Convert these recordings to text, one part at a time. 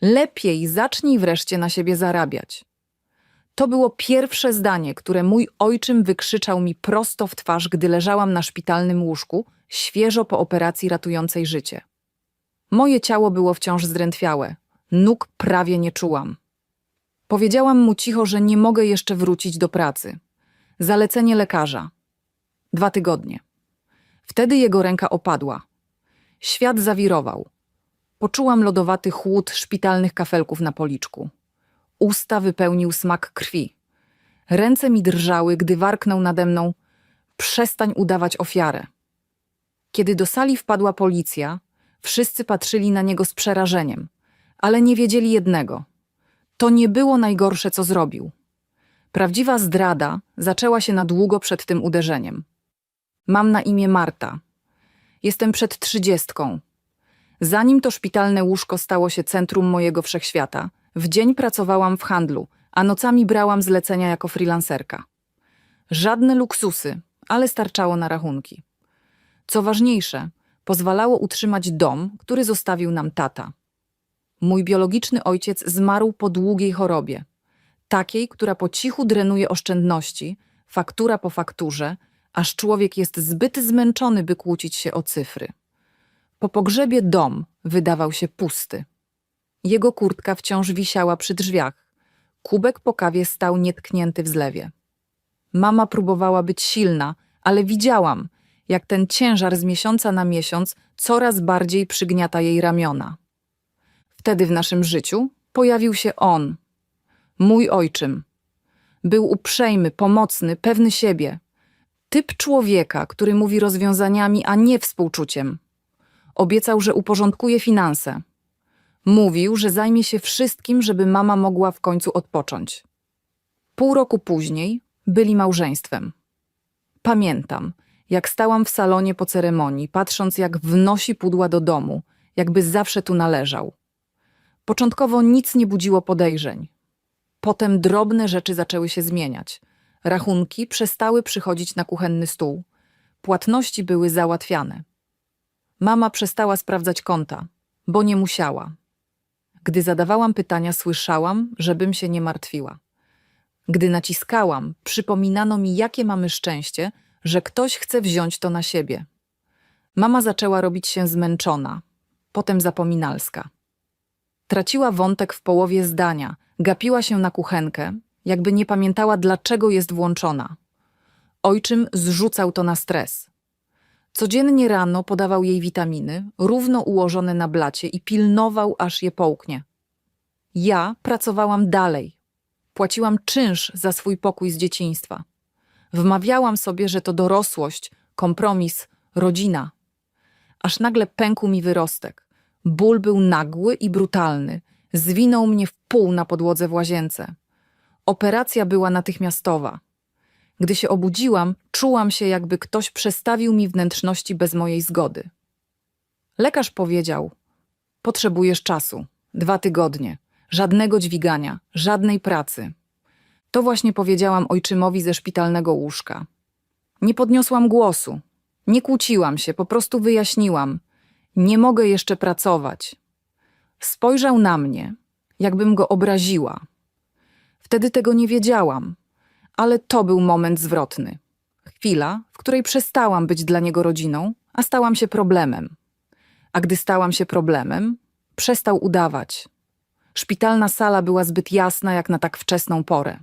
Lepiej zacznij wreszcie na siebie zarabiać. To było pierwsze zdanie, które mój ojczym wykrzyczał mi prosto w twarz, gdy leżałam na szpitalnym łóżku, świeżo po operacji ratującej życie. Moje ciało było wciąż zdrętwiałe, nóg prawie nie czułam. Powiedziałam mu cicho, że nie mogę jeszcze wrócić do pracy. Zalecenie lekarza. Dwa tygodnie. Wtedy jego ręka opadła. Świat zawirował. Poczułam lodowaty chłód szpitalnych kafelków na policzku. Usta wypełnił smak krwi. Ręce mi drżały, gdy warknął nade mną: Przestań udawać ofiarę. Kiedy do sali wpadła policja, wszyscy patrzyli na niego z przerażeniem, ale nie wiedzieli jednego: to nie było najgorsze, co zrobił. Prawdziwa zdrada zaczęła się na długo przed tym uderzeniem. Mam na imię Marta. Jestem przed trzydziestką. Zanim to szpitalne łóżko stało się centrum mojego wszechświata, w dzień pracowałam w handlu, a nocami brałam zlecenia jako freelancerka. Żadne luksusy, ale starczało na rachunki. Co ważniejsze, pozwalało utrzymać dom, który zostawił nam tata. Mój biologiczny ojciec zmarł po długiej chorobie. Takiej, która po cichu drenuje oszczędności, faktura po fakturze, aż człowiek jest zbyt zmęczony, by kłócić się o cyfry. Po pogrzebie dom wydawał się pusty. Jego kurtka wciąż wisiała przy drzwiach. Kubek po kawie stał nietknięty w zlewie. Mama próbowała być silna, ale widziałam, jak ten ciężar z miesiąca na miesiąc coraz bardziej przygniata jej ramiona. Wtedy w naszym życiu pojawił się on, mój ojczym. Był uprzejmy, pomocny, pewny siebie. Typ człowieka, który mówi rozwiązaniami, a nie współczuciem. Obiecał, że uporządkuje finanse. Mówił, że zajmie się wszystkim, żeby mama mogła w końcu odpocząć. Pół roku później byli małżeństwem. Pamiętam, jak stałam w salonie po ceremonii, patrząc jak wnosi pudła do domu, jakby zawsze tu należał. Początkowo nic nie budziło podejrzeń. Potem drobne rzeczy zaczęły się zmieniać. Rachunki przestały przychodzić na kuchenny stół. Płatności były załatwiane. Mama przestała sprawdzać konta, bo nie musiała. Gdy zadawałam pytania, słyszałam, żebym się nie martwiła. Gdy naciskałam, przypominano mi, jakie mamy szczęście, że ktoś chce wziąć to na siebie. Mama zaczęła robić się zmęczona, potem zapominalska. Traciła wątek w połowie zdania, gapiła się na kuchenkę, jakby nie pamiętała, dlaczego jest włączona. Ojczym zrzucał to na stres. Codziennie rano podawał jej witaminy, równo ułożone na blacie i pilnował, aż je połknie. Ja pracowałam dalej. Płaciłam czynsz za swój pokój z dzieciństwa. Wmawiałam sobie, że to dorosłość, kompromis, rodzina. Aż nagle pękł mi wyrostek. Ból był nagły i brutalny. Zwinął mnie w pół na podłodze w łazience. Operacja była natychmiastowa. Gdy się obudziłam, czułam się, jakby ktoś przestawił mi wnętrzności bez mojej zgody. Lekarz powiedział: Potrzebujesz czasu. Dwa tygodnie. Żadnego dźwigania, żadnej pracy. To właśnie powiedziałam ojczymowi ze szpitalnego łóżka. Nie podniosłam głosu. Nie kłóciłam się, po prostu wyjaśniłam. Nie mogę jeszcze pracować. Spojrzał na mnie, jakbym go obraziła. Wtedy tego nie wiedziałam, ale to był moment zwrotny. Chwila, w której przestałam być dla niego rodziną, a stałam się problemem. A gdy stałam się problemem, przestał udawać. Szpitalna sala była zbyt jasna jak na tak wczesną porę.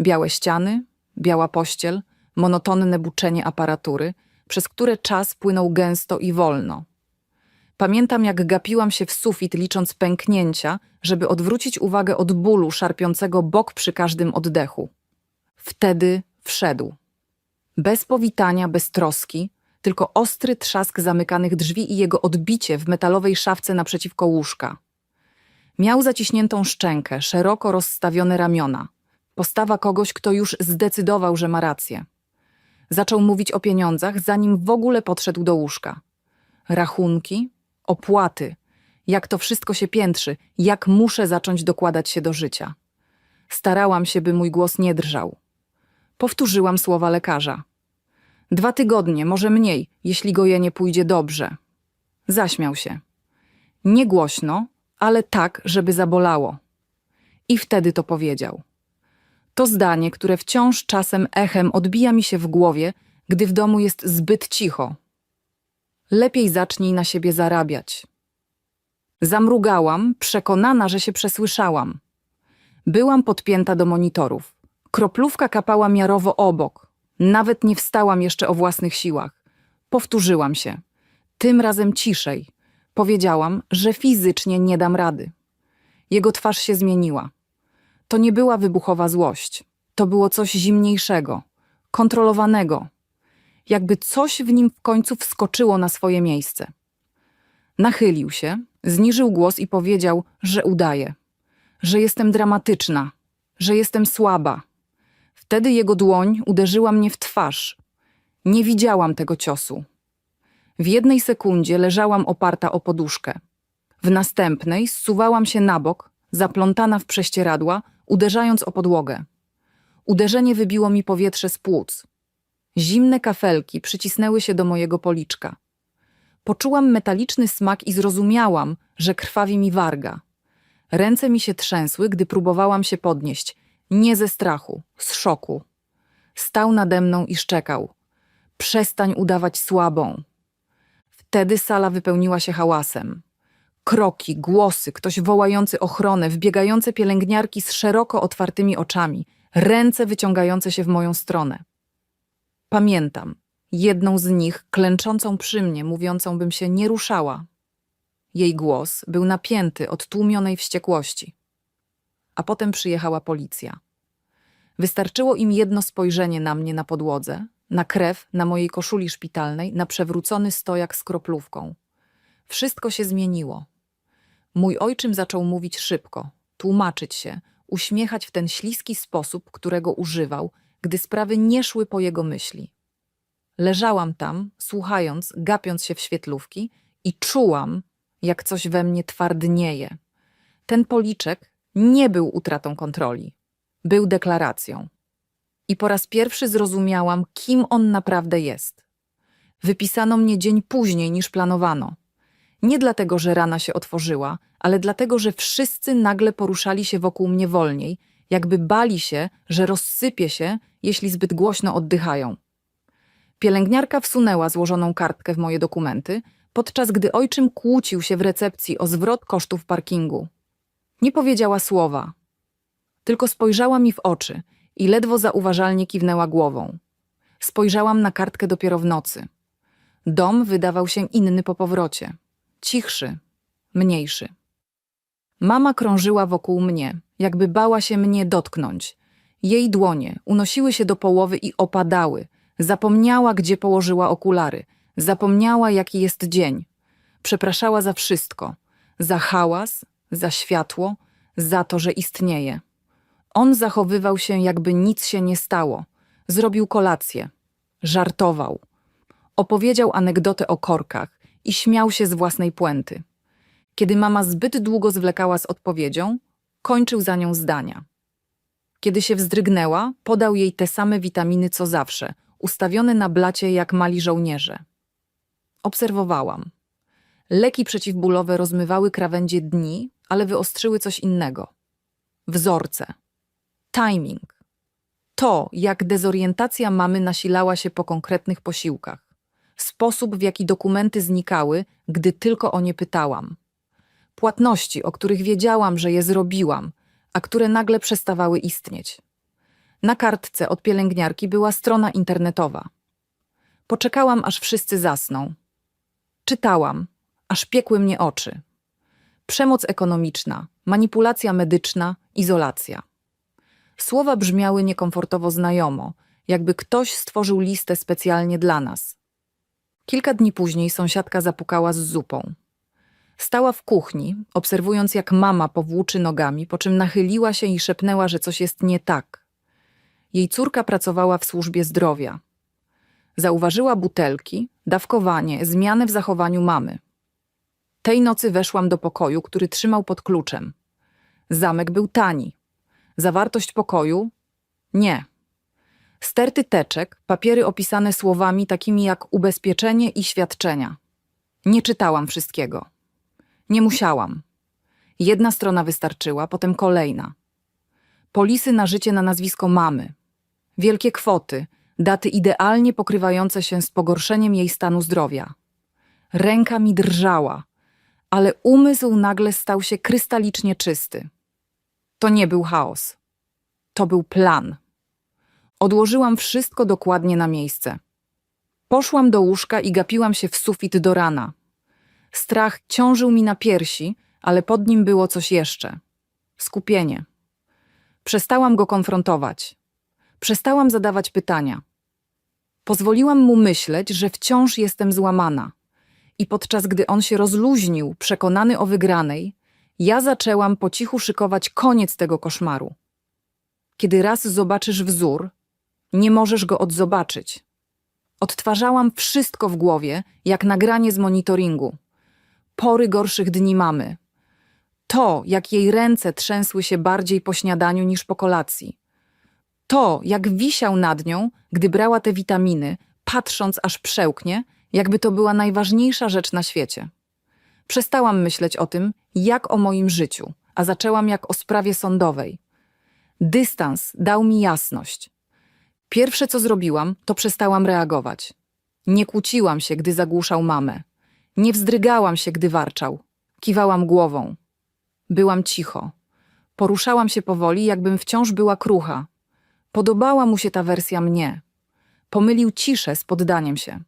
Białe ściany, biała pościel, monotonne buczenie aparatury, przez które czas płynął gęsto i wolno. Pamiętam, jak gapiłam się w sufit, licząc pęknięcia, żeby odwrócić uwagę od bólu szarpiącego bok przy każdym oddechu. Wtedy wszedł. Bez powitania, bez troski, tylko ostry trzask zamykanych drzwi i jego odbicie w metalowej szafce naprzeciwko łóżka. Miał zaciśniętą szczękę, szeroko rozstawione ramiona. Postawa kogoś, kto już zdecydował, że ma rację. Zaczął mówić o pieniądzach, zanim w ogóle podszedł do łóżka. Rachunki, opłaty, jak to wszystko się piętrzy, jak muszę zacząć dokładać się do życia. Starałam się, by mój głos nie drżał. Powtórzyłam słowa lekarza. Dwa tygodnie, może mniej, jeśli gojenie pójdzie dobrze. Zaśmiał się. Nie głośno, ale tak, żeby zabolało. I wtedy to powiedział. To zdanie, które wciąż czasem echem odbija mi się w głowie, gdy w domu jest zbyt cicho. Lepiej zacznij na siebie zarabiać. Zamrugałam, przekonana, że się przesłyszałam. Byłam podpięta do monitorów. Kroplówka kapała miarowo obok. Nawet nie wstałam jeszcze o własnych siłach. Powtórzyłam się. Tym razem ciszej. Powiedziałam, że fizycznie nie dam rady. Jego twarz się zmieniła. To nie była wybuchowa złość. To było coś zimniejszego, kontrolowanego. Jakby coś w nim w końcu wskoczyło na swoje miejsce. Nachylił się, zniżył głos i powiedział, że udaje, że jestem dramatyczna, że jestem słaba. Wtedy jego dłoń uderzyła mnie w twarz. Nie widziałam tego ciosu. W jednej sekundzie leżałam oparta o poduszkę. W następnej zsuwałam się na bok, zaplątana w prześcieradła, uderzając o podłogę. Uderzenie wybiło mi powietrze z płuc. Zimne kafelki przycisnęły się do mojego policzka. Poczułam metaliczny smak i zrozumiałam, że krwawi mi warga. Ręce mi się trzęsły, gdy próbowałam się podnieść. Nie ze strachu, z szoku. Stał nade mną i szczekał. Przestań udawać słabą. Wtedy sala wypełniła się hałasem. Kroki, głosy, ktoś wołający ochronę, wbiegające pielęgniarki z szeroko otwartymi oczami, ręce wyciągające się w moją stronę. Pamiętam jedną z nich klęczącą przy mnie, mówiącą, bym się nie ruszała. Jej głos był napięty od tłumionej wściekłości. A potem przyjechała policja. Wystarczyło im jedno spojrzenie na mnie na podłodze, na krew na mojej koszuli szpitalnej, na przewrócony stojak z kroplówką. Wszystko się zmieniło. Mój ojczym zaczął mówić szybko, tłumaczyć się, uśmiechać w ten śliski sposób, którego używał, gdy sprawy nie szły po jego myśli. Leżałam tam, słuchając, gapiąc się w świetlówki i czułam, jak coś we mnie twardnieje. Ten policzek nie był utratą kontroli, był deklaracją. I po raz pierwszy zrozumiałam, kim on naprawdę jest. Wypisano mnie dzień później niż planowano. Nie dlatego, że rana się otworzyła, ale dlatego, że wszyscy nagle poruszali się wokół mnie wolniej, jakby bali się, że rozsypie się, jeśli zbyt głośno oddychają. Pielęgniarka wsunęła złożoną kartkę w moje dokumenty, podczas gdy ojczym kłócił się w recepcji o zwrot kosztów parkingu. Nie powiedziała słowa, tylko spojrzała mi w oczy i ledwo zauważalnie kiwnęła głową. Spojrzałam na kartkę dopiero w nocy. Dom wydawał się inny po powrocie. Cichszy, mniejszy. Mama krążyła wokół mnie, jakby bała się mnie dotknąć. Jej dłonie unosiły się do połowy i opadały. Zapomniała, gdzie położyła okulary. Zapomniała, jaki jest dzień. Przepraszała za wszystko. Za hałas, za światło, za to, że istnieje. On zachowywał się, jakby nic się nie stało. Zrobił kolację. Żartował. Opowiedział anegdotę o korkach i śmiał się z własnej puenty. Kiedy mama zbyt długo zwlekała z odpowiedzią, kończył za nią zdania. Kiedy się wzdrygnęła, podał jej te same witaminy co zawsze, ustawione na blacie jak mali żołnierze. Obserwowałam. Leki przeciwbólowe rozmywały krawędzie dni, ale wyostrzyły coś innego. Wzorce. Timing. To, jak dezorientacja mamy nasilała się po konkretnych posiłkach. Sposób, w jaki dokumenty znikały, gdy tylko o nie pytałam. Płatności, o których wiedziałam, że je zrobiłam, a które nagle przestawały istnieć. Na kartce od pielęgniarki była strona internetowa. Poczekałam, aż wszyscy zasną. Czytałam, aż piekły mnie oczy. Przemoc ekonomiczna, manipulacja medyczna, izolacja. Słowa brzmiały niekomfortowo znajomo, jakby ktoś stworzył listę specjalnie dla nas. Kilka dni później sąsiadka zapukała z zupą. Stała w kuchni, obserwując jak mama powłóczy nogami, po czym nachyliła się i szepnęła, że coś jest nie tak. Jej córka pracowała w służbie zdrowia. Zauważyła butelki, dawkowanie, zmianę w zachowaniu mamy. Tej nocy weszłam do pokoju, który trzymał pod kluczem. Zamek był tani. Zawartość pokoju? Nie. Sterty teczek, papiery opisane słowami takimi jak ubezpieczenie i świadczenia. Nie czytałam wszystkiego. Nie musiałam. Jedna strona wystarczyła, potem kolejna. Polisy na życie na nazwisko mamy. Wielkie kwoty, daty idealnie pokrywające się z pogorszeniem jej stanu zdrowia. Ręka mi drżała, ale umysł nagle stał się krystalicznie czysty. To nie był chaos. To był plan. Odłożyłam wszystko dokładnie na miejsce. Poszłam do łóżka i gapiłam się w sufit do rana. Strach ciążył mi na piersi, ale pod nim było coś jeszcze. Skupienie. Przestałam go konfrontować. Przestałam zadawać pytania. Pozwoliłam mu myśleć, że wciąż jestem złamana. I podczas gdy on się rozluźnił, przekonany o wygranej, ja zaczęłam po cichu szykować koniec tego koszmaru. Kiedy raz zobaczysz wzór, nie możesz go odzobaczyć. Odtwarzałam wszystko w głowie, jak nagranie z monitoringu. Pory gorszych dni mamy. To, jak jej ręce trzęsły się bardziej po śniadaniu niż po kolacji. To, jak wisiał nad nią, gdy brała te witaminy, patrząc aż przełknie, jakby to była najważniejsza rzecz na świecie. Przestałam myśleć o tym, jak o moim życiu, a zaczęłam jak o sprawie sądowej. Dystans dał mi jasność. Pierwsze, co zrobiłam, to przestałam reagować. Nie kłóciłam się, gdy zagłuszał mamę. Nie wzdrygałam się, gdy warczał. Kiwałam głową. Byłam cicho. Poruszałam się powoli, jakbym wciąż była krucha. Podobała mu się ta wersja mnie. Pomylił ciszę z poddaniem się.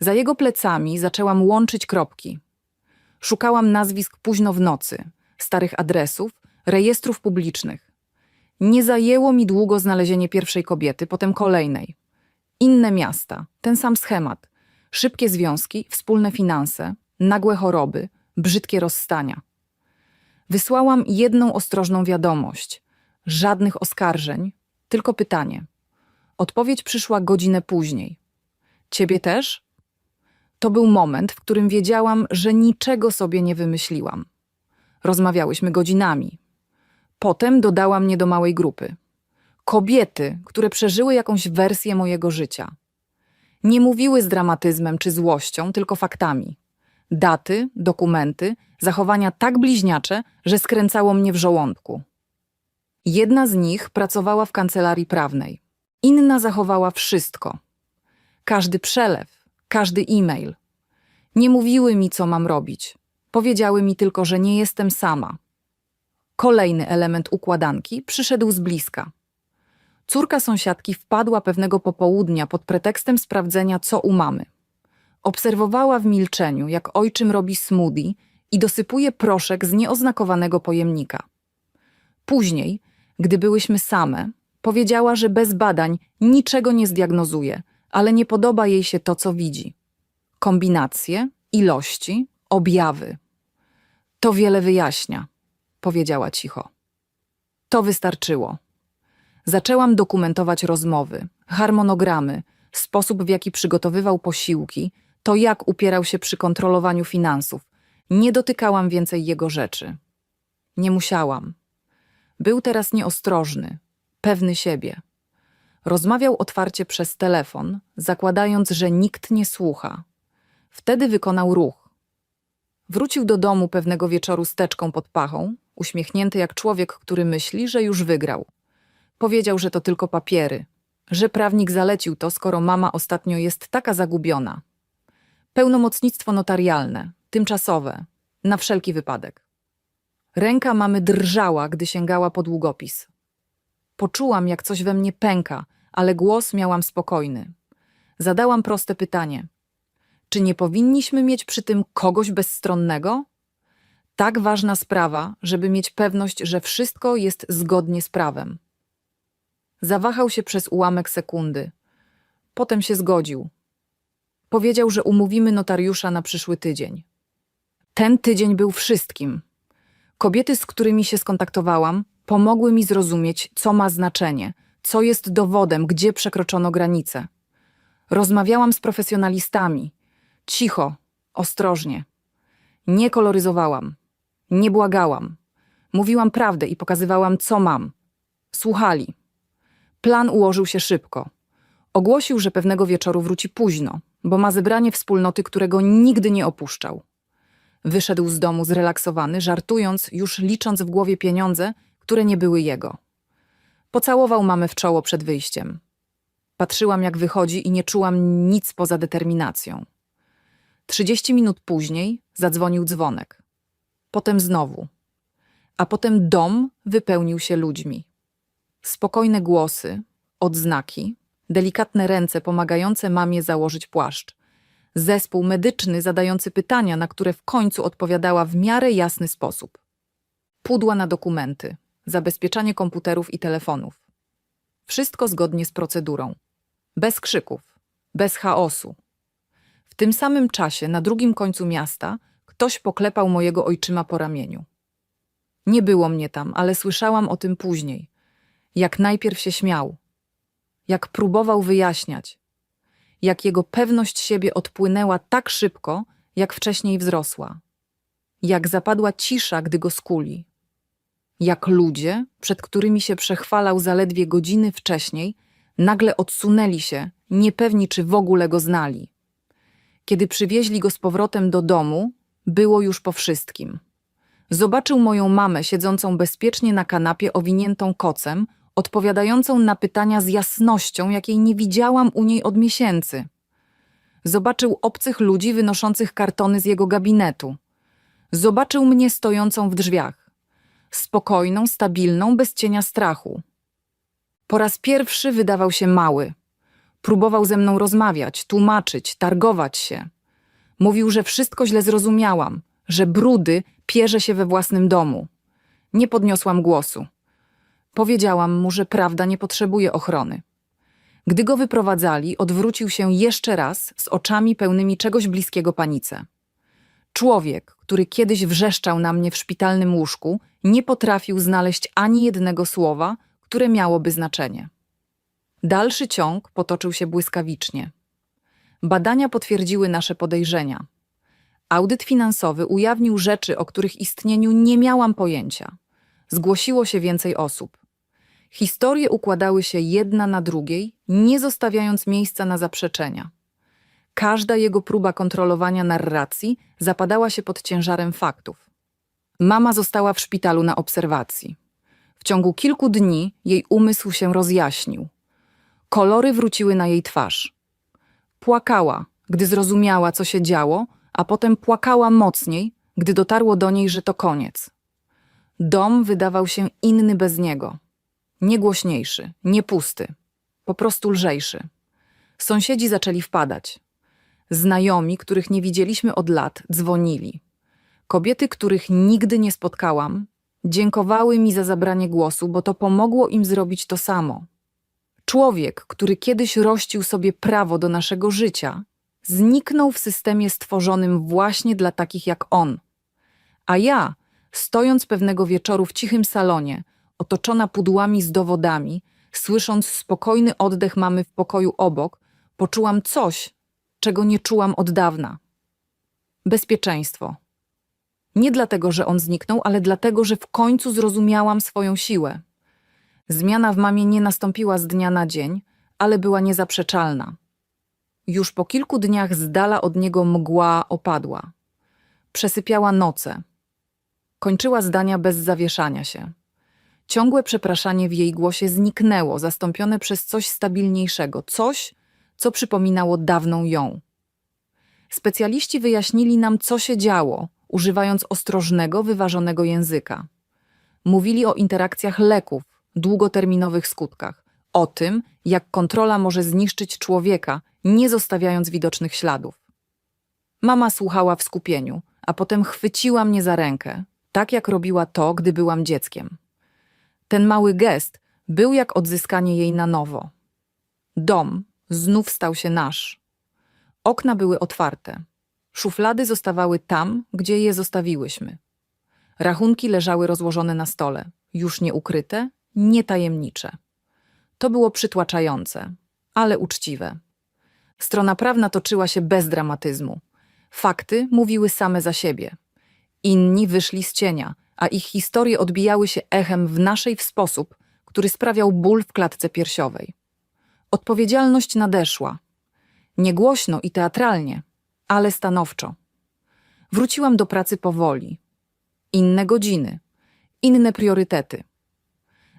Za jego plecami zaczęłam łączyć kropki. Szukałam nazwisk późno w nocy, starych adresów, rejestrów publicznych. Nie zajęło mi długo znalezienie pierwszej kobiety, potem kolejnej. Inne miasta, ten sam schemat. Szybkie związki, wspólne finanse, nagłe choroby, brzydkie rozstania. Wysłałam jedną ostrożną wiadomość. Żadnych oskarżeń, tylko pytanie. Odpowiedź przyszła godzinę później. Ciebie też? To był moment, w którym wiedziałam, że niczego sobie nie wymyśliłam. Rozmawiałyśmy godzinami. Potem dodała mnie do małej grupy. Kobiety, które przeżyły jakąś wersję mojego życia. Nie mówiły z dramatyzmem czy złością, tylko faktami. Daty, dokumenty, zachowania tak bliźniacze, że skręcało mnie w żołądku. Jedna z nich pracowała w kancelarii prawnej. Inna zachowała wszystko. Każdy przelew, każdy e-mail. Nie mówiły mi, co mam robić. Powiedziały mi tylko, że nie jestem sama. Kolejny element układanki przyszedł z bliska. Córka sąsiadki wpadła pewnego popołudnia pod pretekstem sprawdzenia, co u mamy. Obserwowała w milczeniu, jak ojczym robi smoothie i dosypuje proszek z nieoznakowanego pojemnika. Później, gdy byłyśmy same, powiedziała, że bez badań niczego nie zdiagnozuje, ale nie podoba jej się to, co widzi. Kombinacje, ilości, objawy. To wiele wyjaśnia, powiedziała cicho. To wystarczyło. Zaczęłam dokumentować rozmowy, harmonogramy, sposób w jaki przygotowywał posiłki, to jak upierał się przy kontrolowaniu finansów. Nie dotykałam więcej jego rzeczy. Nie musiałam. Był teraz nieostrożny, pewny siebie. Rozmawiał otwarcie przez telefon, zakładając, że nikt nie słucha. Wtedy wykonał ruch. Wrócił do domu pewnego wieczoru z teczką pod pachą, uśmiechnięty jak człowiek, który myśli, że już wygrał. Powiedział, że to tylko papiery, że prawnik zalecił to, skoro mama ostatnio jest taka zagubiona. Pełnomocnictwo notarialne, tymczasowe, na wszelki wypadek. Ręka mamy drżała, gdy sięgała po długopis. Poczułam, jak coś we mnie pęka, ale głos miałam spokojny. Zadałam proste pytanie: czy nie powinniśmy mieć przy tym kogoś bezstronnego? Tak ważna sprawa, żeby mieć pewność, że wszystko jest zgodnie z prawem. Zawahał się przez ułamek sekundy. Potem się zgodził. Powiedział, że umówimy notariusza na przyszły tydzień. Ten tydzień był wszystkim. Kobiety, z którymi się skontaktowałam, pomogły mi zrozumieć, co ma znaczenie, co jest dowodem, gdzie przekroczono granice. Rozmawiałam z profesjonalistami. Cicho, ostrożnie. Nie koloryzowałam. Nie błagałam. Mówiłam prawdę i pokazywałam, co mam. Słuchali. Plan ułożył się szybko. Ogłosił, że pewnego wieczoru wróci późno, bo ma zebranie wspólnoty, którego nigdy nie opuszczał. Wyszedł z domu zrelaksowany, żartując, już licząc w głowie pieniądze, które nie były jego. Pocałował mamę w czoło przed wyjściem. Patrzyłam, jak wychodzi i nie czułam nic poza determinacją. Trzydzieści minut później zadzwonił dzwonek. Potem znowu. A potem dom wypełnił się ludźmi. Spokojne głosy, odznaki, delikatne ręce pomagające mamie założyć płaszcz. Zespół medyczny zadający pytania, na które w końcu odpowiadała w miarę jasny sposób. Pudła na dokumenty, zabezpieczanie komputerów i telefonów. Wszystko zgodnie z procedurą. Bez krzyków, bez chaosu. W tym samym czasie na drugim końcu miasta ktoś poklepał mojego ojczyma po ramieniu. Nie było mnie tam, ale słyszałam o tym później. Jak najpierw się śmiał, jak próbował wyjaśniać, jak jego pewność siebie odpłynęła tak szybko, jak wcześniej wzrosła, jak zapadła cisza, gdy go skuli, jak ludzie, przed którymi się przechwalał zaledwie godziny wcześniej, nagle odsunęli się, niepewni czy w ogóle go znali. Kiedy przywieźli go z powrotem do domu, było już po wszystkim. Zobaczył moją mamę siedzącą bezpiecznie na kanapie owiniętą kocem, odpowiadającą na pytania z jasnością, jakiej nie widziałam u niej od miesięcy. Zobaczył obcych ludzi wynoszących kartony z jego gabinetu. Zobaczył mnie stojącą w drzwiach. Spokojną, stabilną, bez cienia strachu. Po raz pierwszy wydawał się mały. Próbował ze mną rozmawiać, tłumaczyć, targować się. Mówił, że wszystko źle zrozumiałam, że brudy pierze się we własnym domu. Nie podniosłam głosu. Powiedziałam mu, że prawda nie potrzebuje ochrony. Gdy go wyprowadzali, odwrócił się jeszcze raz z oczami pełnymi czegoś bliskiego panice. Człowiek, który kiedyś wrzeszczał na mnie w szpitalnym łóżku, nie potrafił znaleźć ani jednego słowa, które miałoby znaczenie. Dalszy ciąg potoczył się błyskawicznie. Badania potwierdziły nasze podejrzenia. Audyt finansowy ujawnił rzeczy, o których istnieniu nie miałam pojęcia. Zgłosiło się więcej osób. Historie układały się jedna na drugiej, nie zostawiając miejsca na zaprzeczenia. Każda jego próba kontrolowania narracji zapadała się pod ciężarem faktów. Mama została w szpitalu na obserwacji. W ciągu kilku dni jej umysł się rozjaśnił. Kolory wróciły na jej twarz. Płakała, gdy zrozumiała, co się działo, a potem płakała mocniej, gdy dotarło do niej, że to koniec. Dom wydawał się inny bez niego. Nie głośniejszy, nie pusty, po prostu lżejszy. Sąsiedzi zaczęli wpadać. Znajomi, których nie widzieliśmy od lat, dzwonili. Kobiety, których nigdy nie spotkałam, dziękowały mi za zabranie głosu, bo to pomogło im zrobić to samo. Człowiek, który kiedyś rościł sobie prawo do naszego życia, zniknął w systemie stworzonym właśnie dla takich jak on. A ja, stojąc pewnego wieczoru w cichym salonie, otoczona pudłami z dowodami, słysząc spokojny oddech mamy w pokoju obok, poczułam coś, czego nie czułam od dawna. Bezpieczeństwo. Nie dlatego, że on zniknął, ale dlatego, że w końcu zrozumiałam swoją siłę. Zmiana w mamie nie nastąpiła z dnia na dzień, ale była niezaprzeczalna. Już po kilku dniach z dala od niego mgła opadła. Przesypiała noce. Kończyła zdania bez zawieszania się. Ciągłe przepraszanie w jej głosie zniknęło, zastąpione przez coś stabilniejszego, coś, co przypominało dawną ją. Specjaliści wyjaśnili nam, co się działo, używając ostrożnego, wyważonego języka. Mówili o interakcjach leków, długoterminowych skutkach, o tym, jak kontrola może zniszczyć człowieka, nie zostawiając widocznych śladów. Mama słuchała w skupieniu, a potem chwyciła mnie za rękę, tak jak robiła to, gdy byłam dzieckiem. Ten mały gest był jak odzyskanie jej na nowo. Dom znów stał się nasz. Okna były otwarte. Szuflady zostawały tam, gdzie je zostawiłyśmy. Rachunki leżały rozłożone na stole, już nie ukryte, nie tajemnicze. To było przytłaczające, ale uczciwe. Strona prawna toczyła się bez dramatyzmu. Fakty mówiły same za siebie. Inni wyszli z cienia, a ich historie odbijały się echem w naszej w sposób, który sprawiał ból w klatce piersiowej. Odpowiedzialność nadeszła. Nie głośno i teatralnie, ale stanowczo. Wróciłam do pracy powoli. Inne godziny, inne priorytety.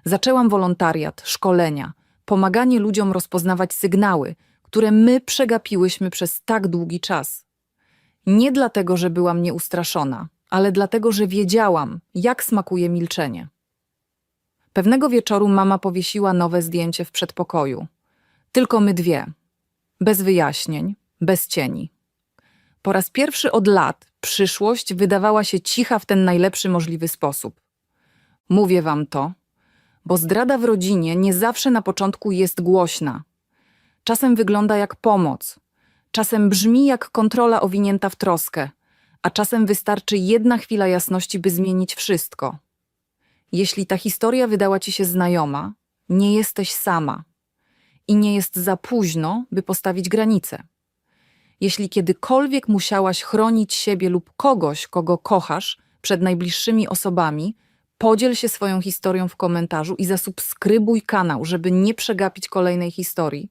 Zaczęłam wolontariat, szkolenia, pomaganie ludziom rozpoznawać sygnały, które my przegapiłyśmy przez tak długi czas. Nie dlatego, że byłam nieustraszona, ale dlatego, że wiedziałam, jak smakuje milczenie. Pewnego wieczoru mama powiesiła nowe zdjęcie w przedpokoju. Tylko my dwie. Bez wyjaśnień, bez cieni. Po raz pierwszy od lat przyszłość wydawała się cicha w ten najlepszy możliwy sposób. Mówię wam to, bo zdrada w rodzinie nie zawsze na początku jest głośna. Czasem wygląda jak pomoc, czasem brzmi jak kontrola owinięta w troskę, a czasem wystarczy jedna chwila jasności, by zmienić wszystko. Jeśli ta historia wydała ci się znajoma, nie jesteś sama i nie jest za późno, by postawić granice. Jeśli kiedykolwiek musiałaś chronić siebie lub kogoś, kogo kochasz, przed najbliższymi osobami, podziel się swoją historią w komentarzu i zasubskrybuj kanał, żeby nie przegapić kolejnej historii.